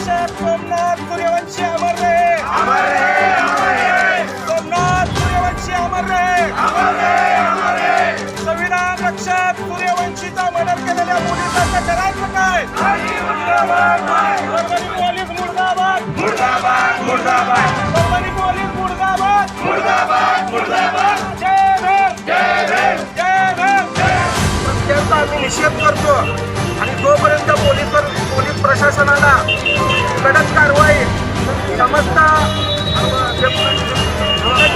सोमनाथ सूर्यवंशी अमर रहे अमर रहे सोमनाथ सूर्यवंशी अमर रहे संविधान रक्षक सूर्यवंशीचा मदत केलेल्या पोलिसांच्या करायचं काय पोलीस मुर्दाबाद. मुर्दाबाद मुर्दाबाद.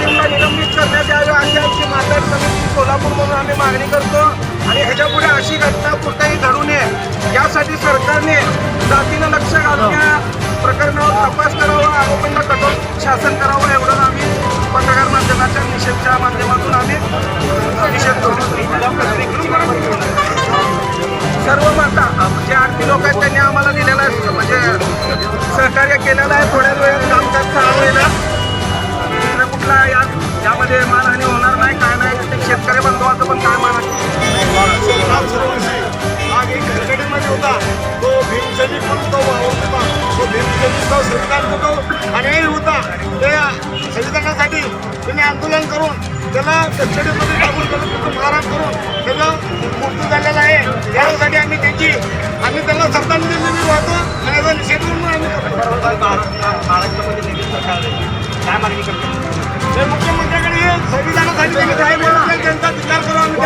टीमला निलंबित करण्यात यावे अशी आमची माताड समिती सोलापूर म्हणून आम्ही मागणी करतो. आणि ह्याच्यापुढे अशी घटना कुठेही घडू नये. यासाठी सरकारने जातीनं लक्ष घालून या प्रकरणावर तपास करावा आरोपींना कठोर शासन करावं एवढं आम्ही पत्रकार माध्यमाच्या निषेधच्या माध्यमातून आम्ही निषेध करतो सर्व माता जे आरती लोक आहेत त्यांनी आम्हाला दिलेलं आहे. म्हणजे सहकार्य केलेलं आहे. थोड्या वेळ कामकाज भीमसैनिकचा संविधान तो अन्यायी होता. ते संविधानासाठी त्यांनी आंदोलन करून त्याला कस्टडीमध्ये टाकून त्याला तिथं मारहाण करून त्याचं मृत्यू झालेला आहे. यासाठी आम्ही त्यांची आम्ही त्याला श्रद्धांजली वाहतो आणि याचा निषेध म्हणून आम्ही काय मागणी करतो. हे मुख्यमंत्र्याकडे हे संविधानासाठी त्यांनी काय बोलले त्यांचा विचार करून आम्ही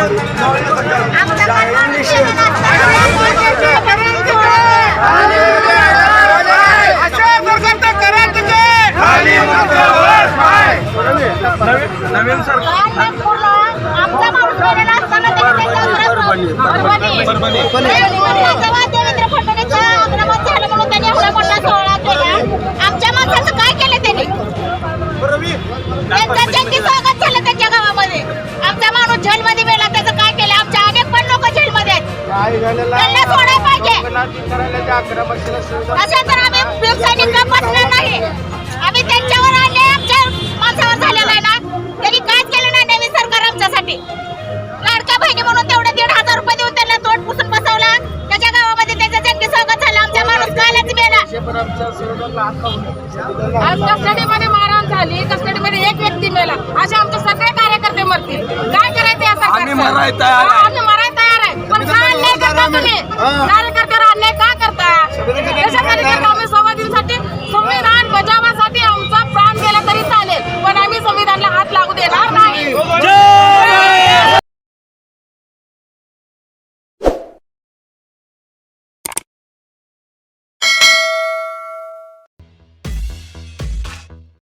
आमचा माणूस गेलेला असताना त्यांनी. जेव्हा देवेंद्र फडणवीसचा आक्रमण झालं म्हणून त्यांनी एवढा मोठा सोहळा केला आमच्या माणसाचं काय केलं त्यांनी त्यांचं जंगी स्वागत झालं त्यांच्या गावामध्ये आमचा माणूस जेलमध्ये गेला त्याचं काय केलं आमच्या अनेक पण लोक जेलमध्ये आहेत त्यांना सोडायला पाहिजे असं तर आम्ही आज कस्टडीमध्ये मारहाण झाली कस्टडीमध्ये एक व्यक्ती मेला. असे आमचे सगळे कार्यकर्ते मरतील. काय करायचं? आम्ही मराय तयार आहे. पण काय करता तुम्ही. कारण